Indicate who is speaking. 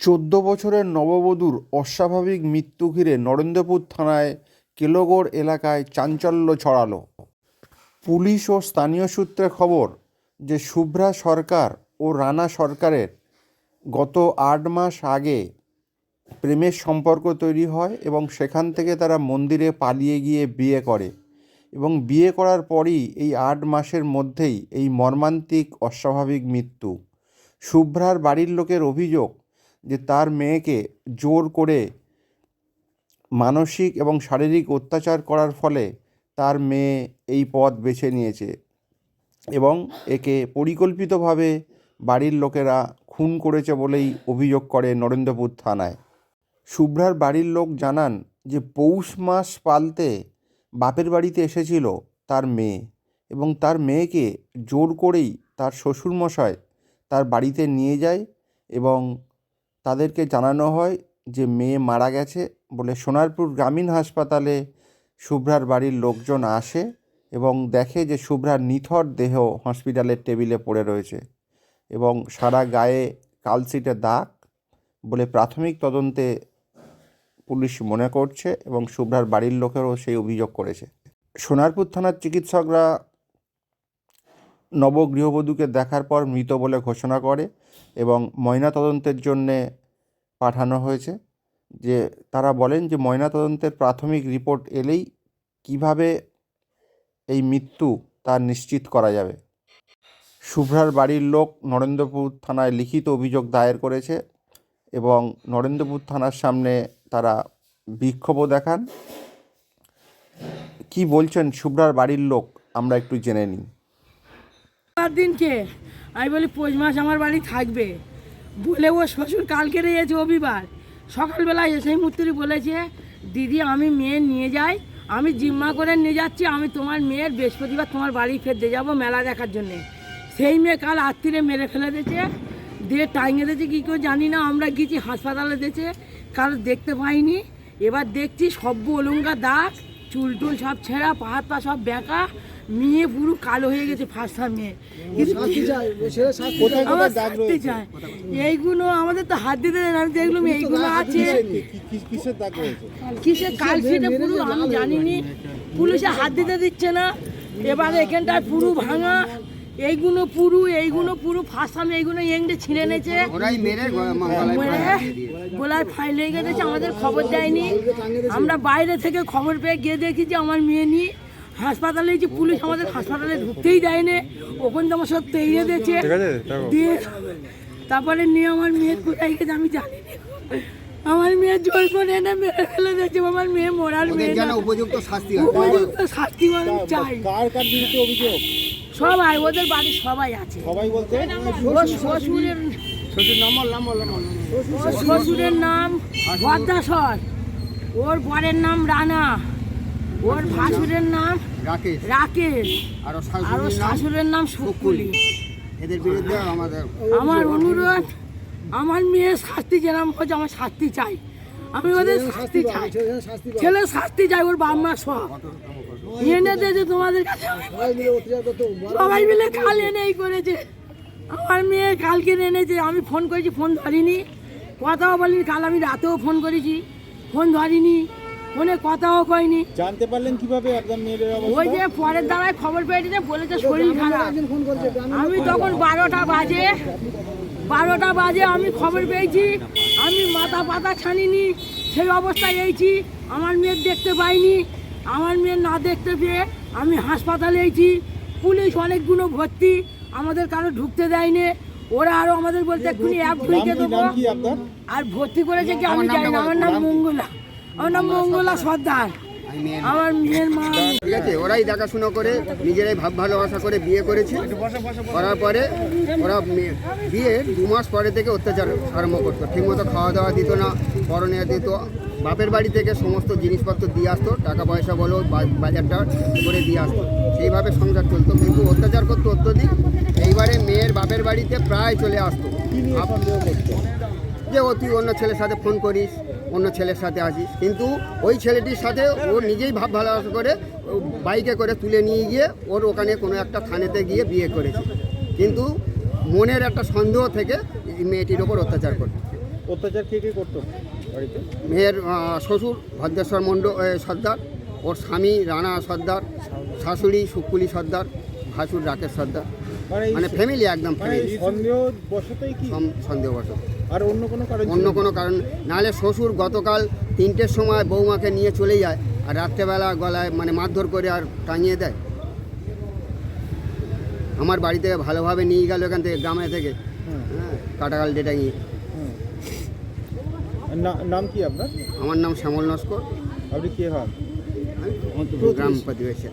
Speaker 1: চোদ্দ বছরের নববধূর অস্বাভাবিক মৃত্যু ঘিরে নরেন্দ্রপুর থানায় কেলোগড় এলাকায় চাঞ্চল্য ছড়ালো। পুলিশ ও স্থানীয় সূত্রে খবর যে শুভ্রা সরকার ও রানা সরকারের গত আট মাস আগে প্রেমের সম্পর্ক তৈরি হয় এবং সেখান থেকে তারা মন্দিরে পালিয়ে গিয়ে বিয়ে করে এবং বিয়ে করার পরই এই আট মাসের মধ্যেই এই মর্মান্তিক অস্বাভাবিক মৃত্যু। শুভ্রার বাড়ির লোকের অভিযোগ যে তার মেয়েকে জোর করে মানসিক এবং শারীরিক অত্যাচার করার ফলে তার মেয়ে এই পথ বেছে নিয়েছে এবং একে পরিকল্পিতভাবে বাড়ির লোকেরা খুন করেছে বলেই অভিযোগ করে নরেন্দ্রপুর থানায়। শুভ্রার বাড়ির লোক জানান যে পৌষ মাস পালতে বাপের বাড়িতে এসেছিল তার মেয়ে এবং তার মেয়েকে জোর করেই তার শ্বশুরমশাই তার বাড়িতে নিয়ে যায় এবং তাদেরকে জানানো হয় যে মেয়ে মারা গেছে বলে সোনারপুর গ্রামীণ হাসপাতালে শুভ্রার বাড়ির লোকজন আসে এবং দেখে যে শুভ্রার নিথর দেহ হসপিটালের টেবিলে পড়ে রয়েছে এবং সারা গায়ে কালসিটে দাগ বলে প্রাথমিক তদন্তে পুলিশ মনে করছে এবং শুভ্রার বাড়ির লোকেরও সেই অভিযোগ করেছে। সোনারপুর থানার চিকিৎসকরা নবগৃহবধূকে দেখার পর মৃত বলে ঘোষণা করে এবং ময়নাতদন্তের জন্যে পাঠানো হয়েছে। যে তারা বলেন যে ময়নাতদন্তের প্রাথমিক রিপোর্ট এলেই কীভাবে এই মৃত্যু তা নিশ্চিত করা যাবে। শুভ্রার বাড়ির লোক নরেন্দ্রপুর থানায় লিখিত অভিযোগ দায়ের করেছে এবং নরেন্দ্রপুর থানার সামনে তারা বিক্ষোভও দেখান। কি বলছেন শুভ্রার বাড়ির লোক আমরা একটু জেনে নিই।
Speaker 2: চার দিনকে। আমি বলি, পৌষ মাস আমার বাড়ি থাকবে। বলে ও শ্বশুর কালকে রয়েছে রবিবার। সকালবেলায় এসে মূর্তি বলেছে, দিদি, আমি মেয়ে নিয়ে যাই, আমি জিম্মা করে নিয়ে যাচ্ছি, আমি তোমার মেয়ের বৃহস্পতিবার তোমার বাড়ি ফেরতে যাব মেলা দেখার জন্যে। সেই মেয়ে কাল আত্মীরে মেরে ফেলে দিয়েছে। দিয়ে টাইঙে দিয়েছে কী কেউ জানি না, আমরা গেছি হাসপাতালে দিয়েছে, কাল দেখতে পাইনি। এবার দেখছি সব্য অলঙ্কা দাগ। চুল টুল সব ছেঁড়া পা হাত পা সব বেঁকা মেয়ে পুরো কালো হয়ে গেছে ফার্স্ট মেয়ে এইগুলো আমাদের তো হাত দিতে আমি দেখলাম এইগুলো আছে। কিসের কালসিটে পুরো আমি জানিনি। পুলিশে হাত দিতে দিচ্ছে না। এবারে এখানটায় পুরো ভাঙা। এইগুলো পুরু এইগুলো পুরো ফার্স্ট আমি এইগুলো এংডে ছিঁড়ে নেছে
Speaker 3: গলায়
Speaker 2: ফাইল লেগে গেছে আমাদের খবর দেয়নি। আমরা বাইরে থেকে খবর পেয়ে গিয়ে দেখি যে আমার মেয়ে নিয়ে হাসপাতালে যে পুলিশ আমাদের হাসপাতালে ঢুকতেই দেয়নি। ওখান থেকে আমার সব তেইরে দিয়েছে। দিয়ে তারপরে নিয়ে আমার মেয়ের কোথায় গেছে আমি জানি আমার মেয়ে জোর করে এনে মেরে ফেলে দিয়েছে আমার মেয়ে মরার মেয়ে
Speaker 3: উপযুক্ত শাস্তি
Speaker 2: উপযুক্ত শাস্তি মানে চাই।
Speaker 4: কার কার বিরুদ্ধে অভিযোগ?
Speaker 2: সবাই ওদের বাড়ির সবাই আছে।
Speaker 4: সবাই বলতে?
Speaker 2: শ্বশুরের
Speaker 3: শ্বশুর নম্বর নম্বর নম্বর
Speaker 2: শ্বশুরের নাম ভদ্রাসর। ওর বরের নাম রানা। ওর ভাসুরের নাম
Speaker 3: রাকেশ।
Speaker 2: রাকেশ।
Speaker 3: আরও
Speaker 2: আর ওর
Speaker 3: নাম
Speaker 2: শাশুড়ের নাম শুকুলি
Speaker 3: এদের বিরুদ্ধে আমাদের
Speaker 2: আমার অনুরোধ আমার মেয়ে শাস্তি যেরকম হচ্ছে আমার শাস্তি চাই। আমি ওদের শাস্তি চাই। ছেলে শাস্তি চাই ওর বাপ মা সব। এনে দিয়েছে তোমাদের কাছে। সবাই মিলে কাল এনে এই করেছে। আমার মেয়ে কালকে এনেছে আমি ফোন করেছি ফোন ধরিনি। কথাও বলিনি কাল আমি রাতেও ফোন করেছি। ফোন ধরিনি। ফোনে কথাও কয়নি।
Speaker 4: জানতে পারলেন কীভাবে আপনার মেয়ের
Speaker 2: ওই যে পরের দ্বারায় খবর পেয়েছি যে বলেছে শরীর খারাপ আমি তখন বারোটা বাজে। বারোটা বাজে আমি খবর পেয়েছি। আমি মাথা পাতা ছানিনি সেই অবস্থায় এইছি আমার মেয়ের দেখতে পাইনি। আমার মেয়ের না দেখতে পেয়ে আমি হাসপাতালে এইছি পুলিশ অনেকগুলো ভর্তি আমাদের কারও ঢুকতে দেয়নি। ওরা আরও আমাদের বলতে এক্ষুনি অ্যাপ ঢুকে দেবো। আর ভর্তি করেছে কি আমি জানি না আমার নাম মঙ্গলা। আমার নাম মঙ্গলা সর্দার।
Speaker 3: মেয়ের
Speaker 2: আমার মেয়ের মা
Speaker 3: ঠিক আছে ওরাই দেখাশোনা করে নিজেরাই ভাব ভালোবাসা করে বিয়ে করেছে। করার পরে ওরা বিয়ের দু মাস পরে থেকে অত্যাচার আরম্ভ করতো। ঠিকমতো খাওয়া দাওয়া দিত না করণীয় দিত। বাপের বাড়ি থেকে সমস্ত জিনিসপত্র দিয়ে আসতো টাকা পয়সা বলো বা- বাজারটা করে দিয়ে আসতো। সেইভাবে সংসার চলতো। কিন্তু অত্যাচার করতো অত্যধিক। এইবারে মেয়ের বাপের বাড়িতে প্রায় চলে আসতো। ও তুই অন্য ছেলের সাথে ফোন করিস অন্য ছেলের সাথে আসিস। কিন্তু ওই ছেলেটির সাথে ও নিজেই ভাব ভালোবাসা করে বাইকে করে তুলে নিয়ে গিয়ে ওর ওখানে কোনো একটা থানেতে গিয়ে বিয়ে করেছে। কিন্তু মনের একটা সন্দেহ থেকে মেয়েটির ওপর অত্যাচার করে
Speaker 4: অত্যাচার কে কে করতো বাড়িতে?
Speaker 3: মেয়ের শ্বশুর ভদ্রেশ্বর মণ্ডল সর্দার ওর স্বামী রানা সর্দার শাশুড়ি সুকুলি সর্দার ভাসুর রাকেশ সর্দার।
Speaker 4: মানে
Speaker 3: মানে ফ্যামিলি একদম
Speaker 4: মানে এই
Speaker 3: ফ্যামিলি
Speaker 4: সন্দেহ বশতই কি
Speaker 3: সন্দেহবশত।
Speaker 4: আর অন্য কোনো কারণ
Speaker 3: অন্য কোনো কারণ নাহলে শ্বশুর গতকাল তিনটের সময় বৌমাকে নিয়ে চলে যায় আর রাত্রেবেলা গলায় মানে মারধর করে আর টাঙিয়ে দেয়। আমার বাড়ি থেকে ভালোভাবে নিয়ে গেল এখান থেকে গ্রামে থেকে। হ্যাঁ কাটাকাল ডেটাঙিয়ে
Speaker 4: হুম। আর না- নাম কি আপনার?
Speaker 3: আমার নাম শ্যামল নস্কর।
Speaker 4: আপনি কে হন?
Speaker 3: গ্রাম প্রতিবেশী।